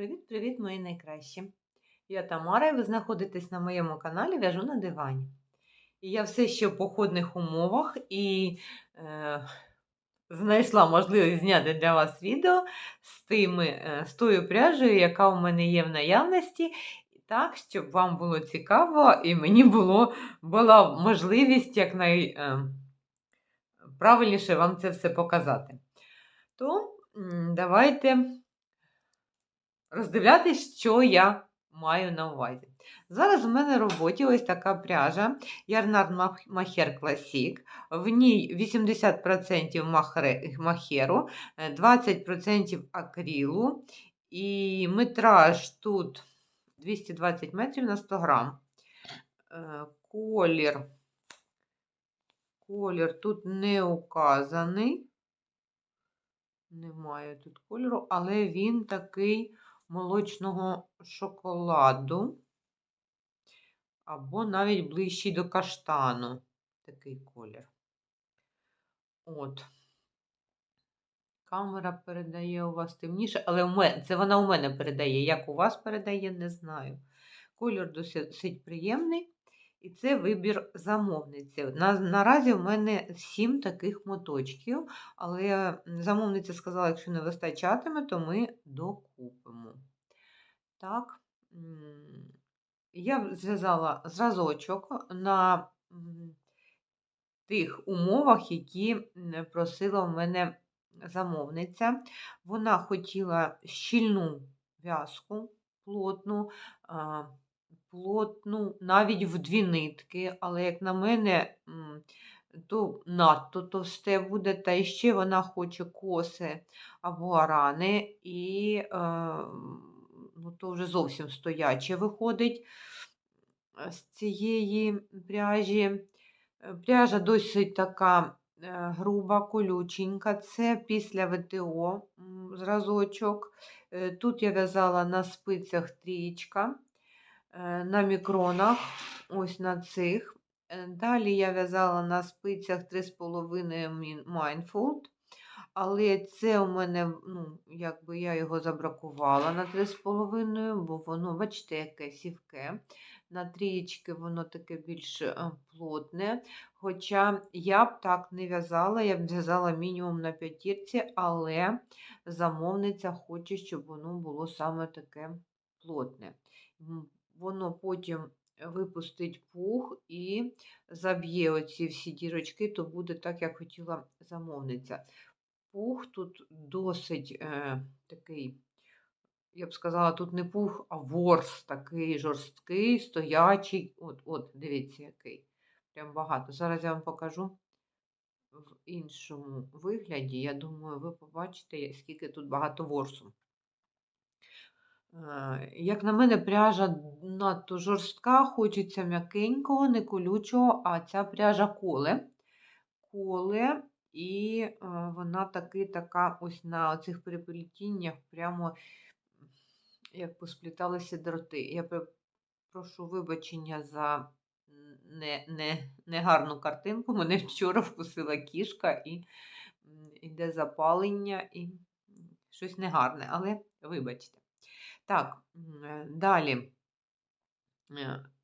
Привіт-привіт, мої найкращі! Я Тамара, і ви знаходитесь на моєму каналі В'яжу на дивані. І я все ще в походних умовах і е, знайшла можливість зняти для вас відео з, тими, е, з тою пряжею, яка у мене є в наявності, так, щоб вам було цікаво і мені було, була можливість якнайправильніше вам це все показати. То давайте роздивлятись, що я маю на увазі. Зараз у мене в роботі ось така пряжа Ярнард Махер Classic. В ній 80% махеру, е, 20% акрилу. І метраж тут 220 метрів на 100 грам. Е, Колір. Колір тут не указаний. Немає тут кольору, але він такий молочного шоколаду, або навіть ближчий до каштану такий колір. От. Камера передає у вас темніше, але це вона у мене передає. Як у вас передає, не знаю. Колір досить приємний. І це вибір замовниці. На, Наразі в мене сім таких моточків, але замовниця сказала, якщо не вистачатиме, то ми докупимо. Так, я зв'язала зразочок на тих умовах, які просила в мене замовниця. Вона хотіла щільну в'язку, плотну плотну, навіть в дві нитки, але, як на мене, то надто товсте буде, та ще вона хоче коси або арани, і е, ну, то вже зовсім стояче виходить е, з цієї пряжі. Е, пряжа досить така груба, колюченька. Це після ВТО зразочок. Тут я в'язала на спицях трієчка. Е, на мікронах, ось на цих. Е, далі я в'язала на спицях 3,5 Mindfold. Але це у мене, ну, якби я його забракувала на 3,5, бо воно, бачите, яке сівке. На трієчки воно таке більш е, плотне. Хоча я б так не в'язала, я б в'язала мінімум на п'ятірці, але замовниця хоче, щоб воно було саме таке плотне воно потім випустить пух і заб'є оці всі дірочки, то буде так, як хотіла замовниця. Пух тут досить е, такий, я б сказала, тут не пух, а ворс такий жорсткий, стоячий. От, от, дивіться, який. Прям багато. Зараз я вам покажу в іншому вигляді. Я думаю, ви побачите, скільки тут багато ворсу. Е, як на мене, пряжа надто жорстка, хочеться м'якенького, не колючого, а ця пряжа коле. Коле, і е, вона таки така ось на цих переплетіннях прямо як поспліталися дроти. Я прошу вибачення за не, не, негарну картинку. Мене вчора вкусила кішка і йде запалення, і щось негарне, але вибачте. Так, е, далі.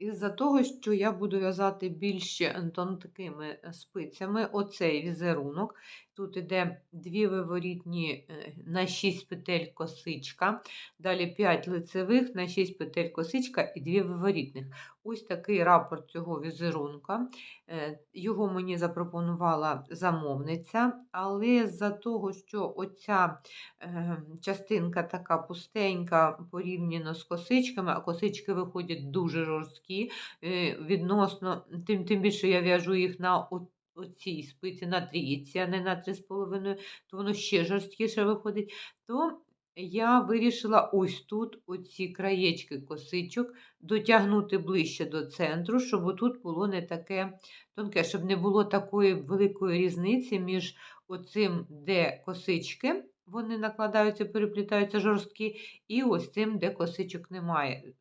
Е, із-за того, що я буду в'язати більш тонкими спицями, оцей візерунок. Тут іде дві виворітні е, на 6 петель косичка, далі 5 лицевих на 6 петель косичка і 2 виворітних. Ось такий рапорт цього візерунка. Е, його мені запропонувала замовниця, але з-за того, що оця е, частинка така пустенька порівняно з косичками, а косички виходять дуже жорсткі, е, відносно, тим тим більше я в'яжу їх на оцій спиці на трійці, а не на 3,5, то воно ще жорсткіше виходить, то я вирішила ось тут оці краєчки косичок дотягнути ближче до центру, щоб тут було не таке тонке, щоб не було такої великої різниці між оцим, де косички, вони накладаються, переплітаються жорсткі, і ось цим, де косичок немає.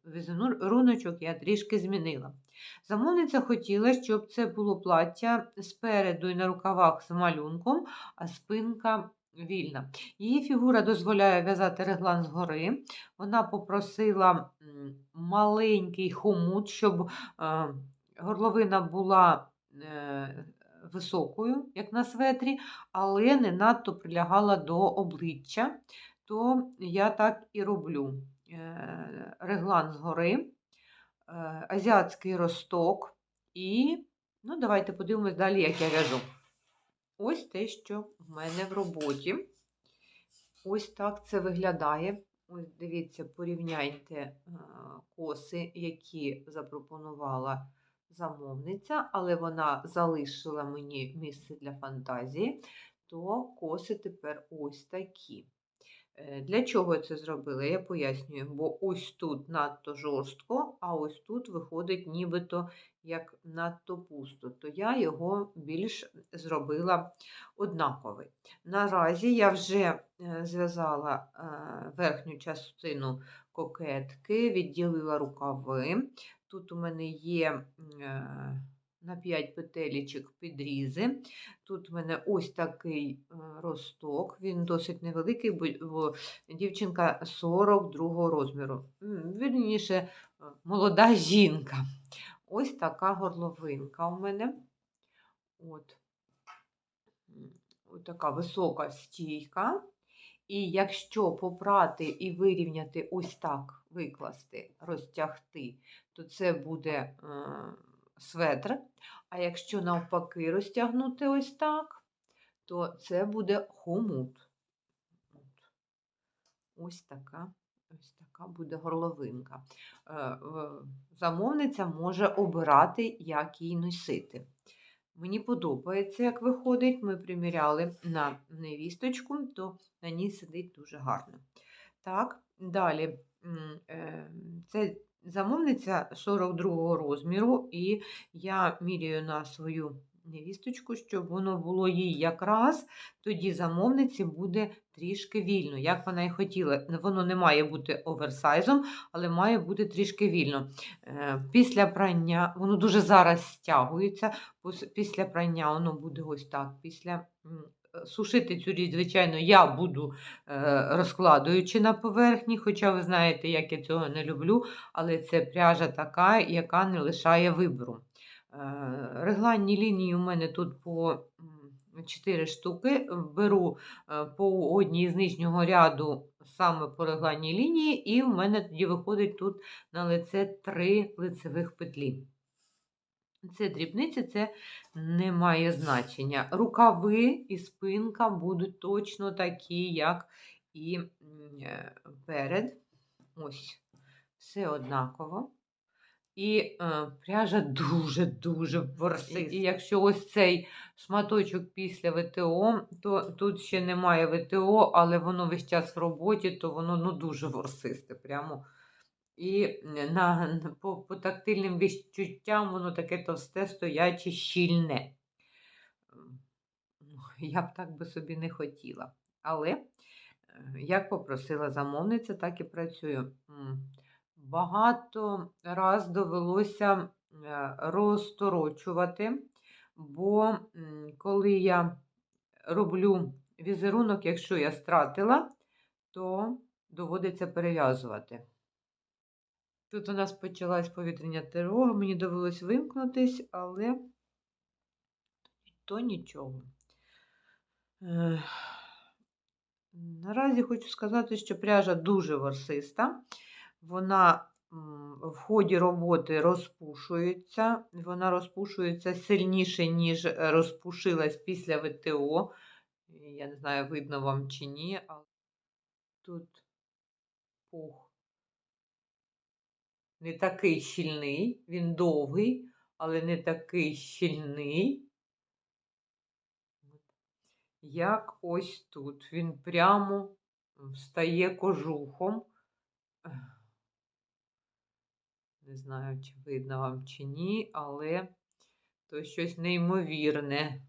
Руночок я трішки змінила. Замовниця хотіла, щоб це було плаття спереду і на рукавах з малюнком, а спинка вільна. Її фігура дозволяє в'язати реглан згори. Вона попросила маленький хомут, щоб е, горловина була е, високою, як на светрі, але не надто прилягала до обличчя. То я так і роблю. Е, Реглан згори, е, азіатський росток і ну, давайте подивимось далі, як я в'яжу. Ось те, що в мене в роботі. Ось так це виглядає. Ось дивіться, порівняйте е, коси, які запропонувала замовниця, але вона залишила мені місце для фантазії, то коси тепер ось такі. Е, Для чого я це зробила? Я пояснюю, бо ось тут надто жорстко, а ось тут виходить нібито як надто пусто, то я його більш зробила однаковий. Наразі я вже е, зв'язала е, верхню частину кокетки, відділила рукави. Тут у мене є е, на 5 петелечок підрізи. Тут у мене ось такий е, росток, він досить невеликий, бо дівчинка 42 розміру. Вірніше, е, молода жінка. Ось така горловинка у мене. От. Ось така висока стійка. І якщо попрати і вирівняти ось так, викласти, розтягти, то це буде е, светр. А якщо навпаки розтягнути ось так, то це буде хомут. Ось така, ось така буде горловинка. Е, Замовниця може обирати, як її носити. Мені подобається, як виходить. Ми приміряли на невісточку, то на ній сидить дуже гарно. Так, далі. е, Це замовниця 42 розміру, і я міряю на свою невісточку, щоб воно було їй якраз, тоді замовниці буде трішки вільно, як вона і хотіла. Воно не має бути оверсайзом, але має бути трішки вільно. Е, Після прання, воно дуже зараз стягується, після прання воно буде ось так. Після Сушити цю річ, звичайно, я буду е, розкладуючи на поверхні, хоча ви знаєте, як я цього не люблю, але це пряжа така, яка не лишає вибору. Е, Регланні лінії у мене тут по 4 штуки. Беру е, по одній з нижнього ряду саме по регланній лінії, і в мене тоді виходить тут на лице 3 лицевих петлі. Це дрібниці, це не має значення. Рукави і спинка будуть точно такі, як і е, перед. Ось, все однаково. І е, пряжа дуже-дуже ворсиста. І якщо ось цей шматочок після ВТО, то тут ще немає ВТО, але воно весь час в роботі, то воно ну, дуже ворсисте. Прямо. І на, по, по тактильним відчуттям воно таке товсте, стояче, щільне. Ну, Я б так би собі не хотіла. Але, е, як попросила замовниця, так і працюю. Багато раз довелося е, розторочувати, бо коли я роблю візерунок, якщо я стратила, то доводиться перев'язувати. Тут у нас почалась повітряна тривога, мені довелось вимкнутись, але то нічого. Е, Наразі хочу сказати, що пряжа дуже ворсиста. Вона в ході роботи розпушується. Вона розпушується сильніше, ніж е, розпушилась після ВТО. Я не знаю, видно вам чи ні, але тут пух не такий щільний, він довгий, але не такий щільний. Як ось тут. Він прямо встає кожухом. Не знаю, чи видно вам чи ні, але то щось неймовірне.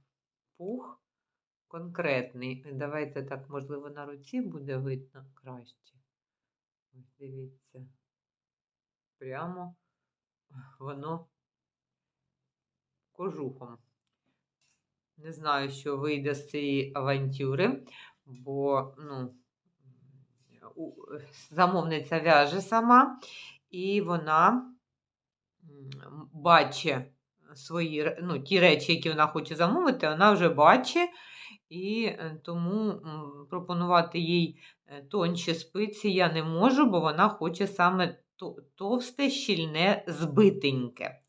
Пух конкретний. Давайте так, можливо, на руці буде видно краще. Ось дивіться. Прямо воно кожухом. Не знаю, що вийде з цієї авантюри. бо ну, замовниця в'яже сама, і вона бачить свої ну, ті речі, які вона хоче замовити, вона вже бачить, і е, тому пропонувати їй е, тонші спиці я не можу, бо вона хоче саме товсте, щільне, збитеньке.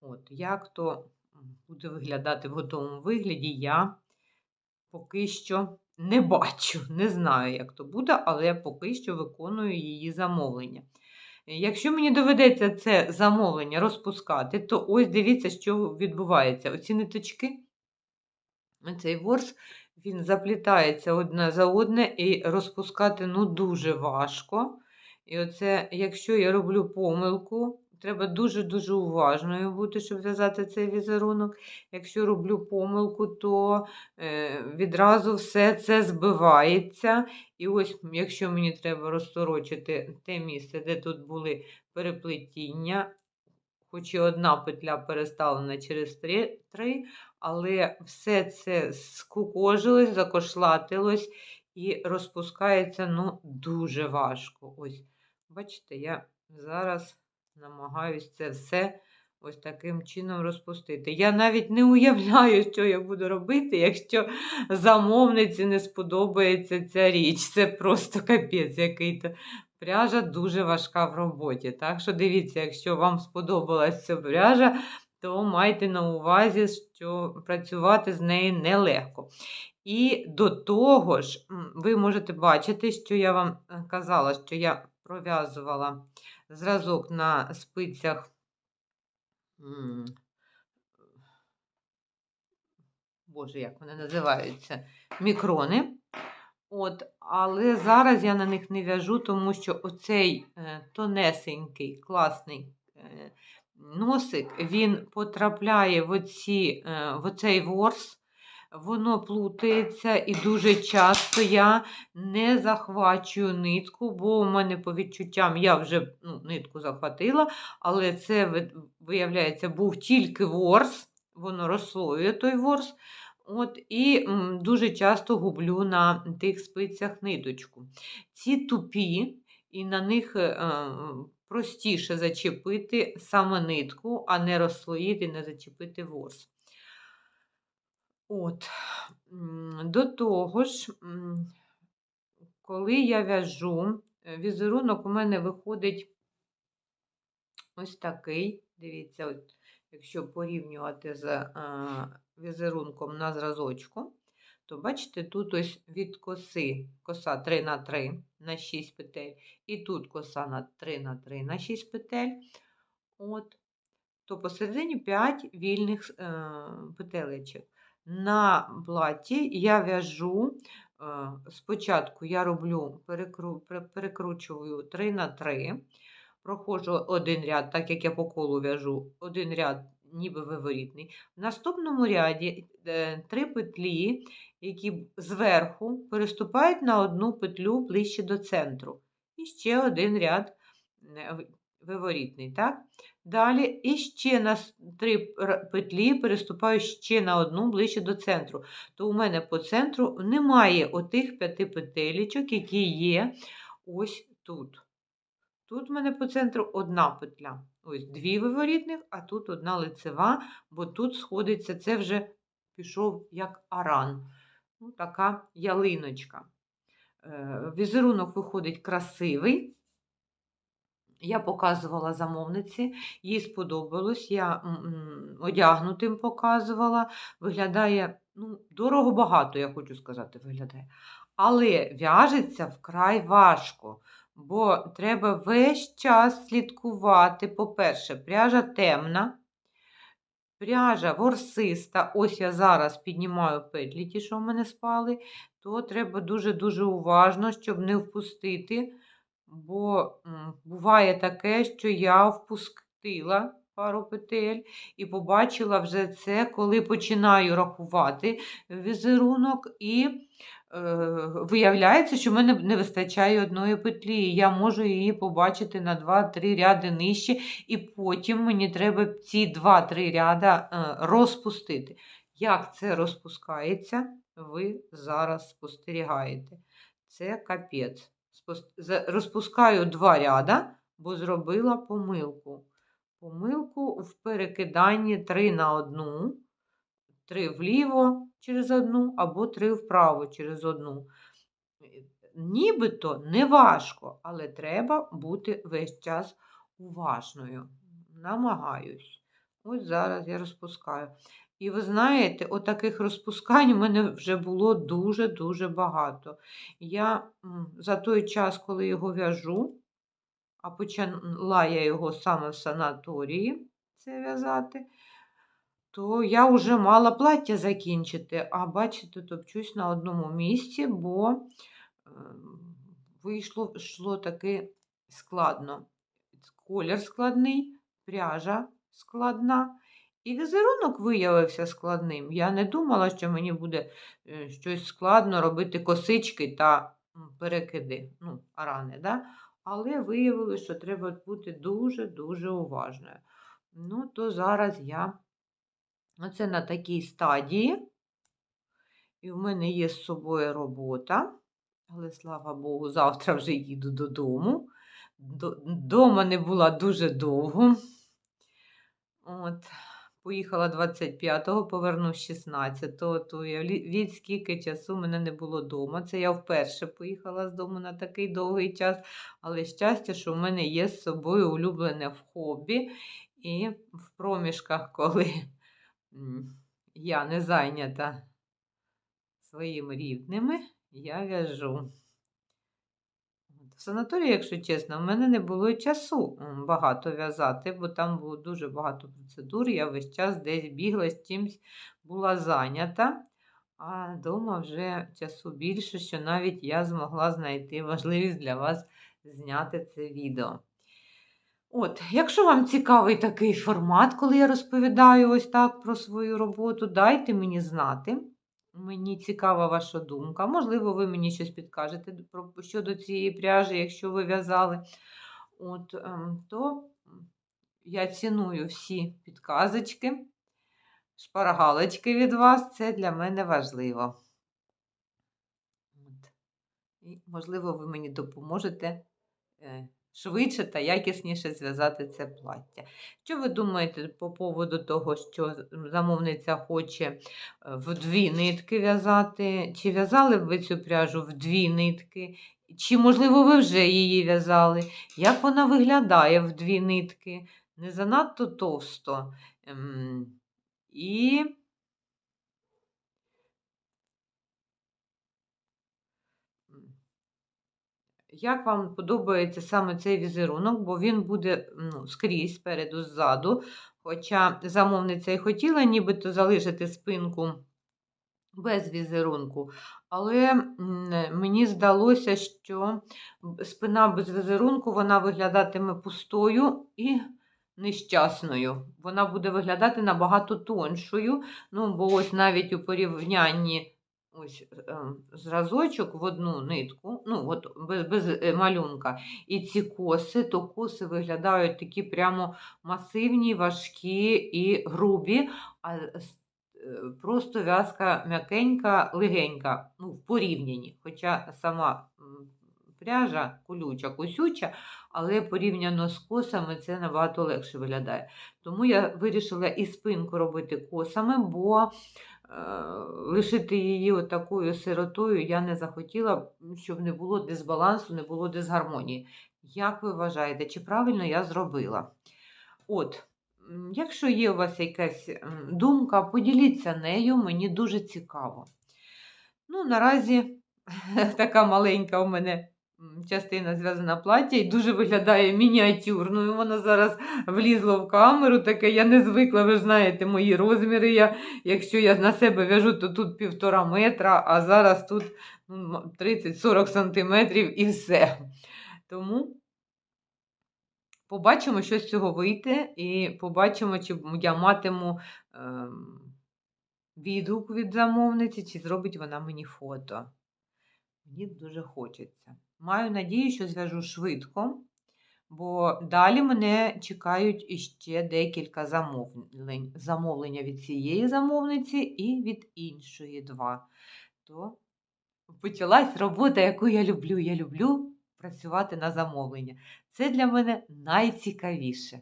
От, як то буде виглядати в готовому вигляді, я поки що не бачу. Не знаю, як то буде, але я поки що виконую її замовлення. Якщо мені доведеться це замовлення розпускати, то ось дивіться, що відбувається. Оці ниточки, цей ворс, він заплітається одне за одне і розпускати ну, дуже важко. І оце, якщо я роблю помилку, треба дуже-дуже уважною бути, щоб в'язати цей візерунок. Якщо роблю помилку, то е, відразу все це збивається. І ось, якщо мені треба розторочити те місце, де тут були переплетіння, хоч і одна петля переставлена через три, три але все це скукожилось, закошлатилось і розпускається ну, дуже важко. Ось, бачите, я зараз намагаюсь це все ось таким чином розпустити. Я навіть не уявляю, що я буду робити, якщо замовниці не сподобається ця річ. Це просто капець який-то. Пряжа дуже важка в роботі. Так що дивіться, якщо вам сподобалась ця пряжа, то майте на увазі, що працювати з нею нелегко. І до того ж, ви можете бачити, що я вам е, казала, що я пров'язувала зразок на спицях. Боже, як вони називаються? Мікрони. От, але зараз я на них не в'яжу, тому що оцей е, тонесенький, класний е, носик, він потрапляє в, оці, е, в оцей ворс, воно плутається, і дуже часто я не захвачую нитку, бо у мене по відчуттям я вже ну, нитку захватила, але це, виявляється, був тільки ворс, воно розслоює той ворс. От, І дуже часто гублю на тих спицях ниточку. Ці тупі, і на них е, е, простіше зачепити саме нитку, а не розслоїти, не зачепити ворс. От. До того ж, коли я в'яжу, е, візерунок у мене виходить ось такий. Дивіться, от, якщо порівнювати з е, візерунком на зразочку, то бачите, тут ось від коси коса 3 на 3 на 6 петель, і тут коса на 3 на 3 на 6 петель. От. То посередині 5 вільних е, петелечок. На платі я в'яжу, е, спочатку я роблю, перекру, перекручую 3 на 3, проходжу один ряд, так як я по колу в'яжу, один ряд ніби виворітний. В наступному ряді е, три петлі, які зверху переступають на одну петлю ближче до центру. І ще один ряд е, виворітний. Так? Далі і ще на три петлі переступаю ще на одну ближче до центру. То у мене по центру немає отих п'яти петелечок, які є ось тут. Тут в мене по центру одна петля. Ось дві виворітних, а тут одна лицева, бо тут сходиться, це вже пішов як аран. Ну, така ялиночка. Е, Візерунок виходить красивий. Я показувала замовниці, їй сподобалось, я одягнутим показувала. Виглядає, ну, дорого багато, я хочу сказати, виглядає. Але в'яжеться вкрай важко, бо треба весь час слідкувати. По-перше, пряжа темна, пряжа ворсиста. Ось я зараз піднімаю петлі, ті, що в мене спали, то треба дуже-дуже уважно, щоб не впустити. Бо буває таке, що я впустила пару петель і побачила вже це, коли починаю рахувати візерунок, і е, виявляється, що в мене не вистачає одної петлі. і Я можу її побачити на 2-3 ряди нижче, і потім мені треба ці 2-3 ряда е, розпустити. Як це розпускається? ви зараз спостерігаєте. Це капець. Розпускаю два ряда, бо зробила помилку. Помилку в перекиданні 3 на одну, 3 вліво через одну або 3 вправо через одну. Нібито не важко, але треба бути весь час уважною. Намагаюсь. Ось зараз я розпускаю. І ви знаєте, отаких розпускань у мене вже було дуже-дуже багато. Я за той час, коли його в'яжу, а почала я його саме в санаторії це в'язати, то я вже мала плаття закінчити, а бачите, топчусь на одному місці, бо ем, вийшло йшло таки складно. Колір складний, пряжа складна. І візерунок виявився складним. Я не думала, що мені буде е, щось складно робити косички та перекиди, ну, арани, да? але виявилося, що треба бути дуже-дуже уважною. Ну, то зараз я оце на такій стадії, і в мене є з собою робота, але слава Богу, завтра вже їду додому. Дома не була дуже довго. От, поїхала 25-го, повернусь 16-го, то уявіть, скільки часу мене не було вдома. Це я вперше поїхала з дому на такий довгий час, але щастя, що в мене є з собою улюблене в хобі. І в проміжках, коли я не зайнята своїми рідними, я в'яжу. В санаторії, якщо чесно, в мене не було часу багато в'язати, бо там було дуже багато процедур. Я весь час десь бігла з чимсь була зайнята, а вдома вже часу більше, що навіть я змогла знайти можливість для вас зняти це відео. От, якщо вам цікавий такий формат, коли я розповідаю ось так про свою роботу, дайте мені знати. Мені цікава ваша думка. Можливо, ви мені щось підкажете щодо цієї пряжі, якщо ви в'язали. От, ем, то я ціную всі підказочки, шпаргалочки від вас. Це для мене важливо. І, можливо, ви мені допоможете е, швидше та якісніше зв'язати це плаття. Що ви думаєте по поводу того, що замовниця хоче е, в дві нитки в'язати? Чи в'язали б ви цю пряжу в дві нитки? Чи, можливо, ви вже її в'язали? Як вона виглядає в дві нитки? Не занадто товсто. Ем, І Як вам подобається саме цей візерунок, бо він буде ну, скрізь спереду, ззаду. Хоча замовниця і хотіла нібито залишити спинку без візерунку, але мені здалося, що спина без візерунку вона виглядатиме пустою і нещасною. Вона буде виглядати набагато тоншою. Ну, бо ось навіть у порівнянні ось ем, зразочок в одну нитку, ну, от без, без е, малюнка, і ці коси, то коси виглядають такі прямо масивні, важкі і грубі, а е, просто в'язка м'якенька, легенька, ну, в порівнянні. Хоча сама пряжа колюча, косюча, але порівняно з косами це набагато легше виглядає. Тому я вирішила і спинку робити косами, бо е, лишити її отакою сиротою я не захотіла, щоб не було дисбалансу, не було дисгармонії. Як ви вважаєте, чи правильно я зробила? От, якщо є у вас якась думка, поділіться нею, мені дуже цікаво. Ну, наразі така маленька у мене частина зв'язана плаття і дуже виглядає мініатюрною. Воно зараз влізло в камеру, таке я не звикла, ви ж знаєте, мої розміри. Я, якщо я на себе в'яжу, то тут півтора метра, а зараз тут ну, 30-40 сантиметрів і все. Тому побачимо, що з цього вийде, і побачимо, чи я матиму ем, відгук від замовниці, чи зробить вона мені фото. Мені дуже хочеться. Маю надію, що зв'яжу швидко, бо далі мене чекають іще декілька замовлень. Замовлення від цієї замовниці і від іншої два. то почалась робота, яку я люблю. Я люблю працювати на замовлення. Це для мене найцікавіше.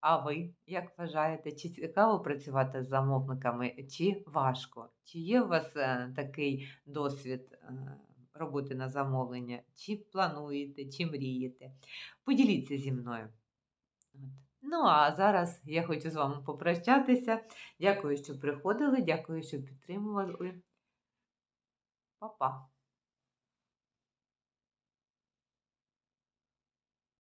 А ви як вважаєте, чи цікаво працювати з замовниками, чи важко? Чи є у вас е, такий досвід е, роботи на замовлення? Чи плануєте, чи мрієте? Поділіться зі мною. Ну, а зараз я хочу з вами попрощатися. Дякую, що приходили, дякую, що підтримували. Па-па.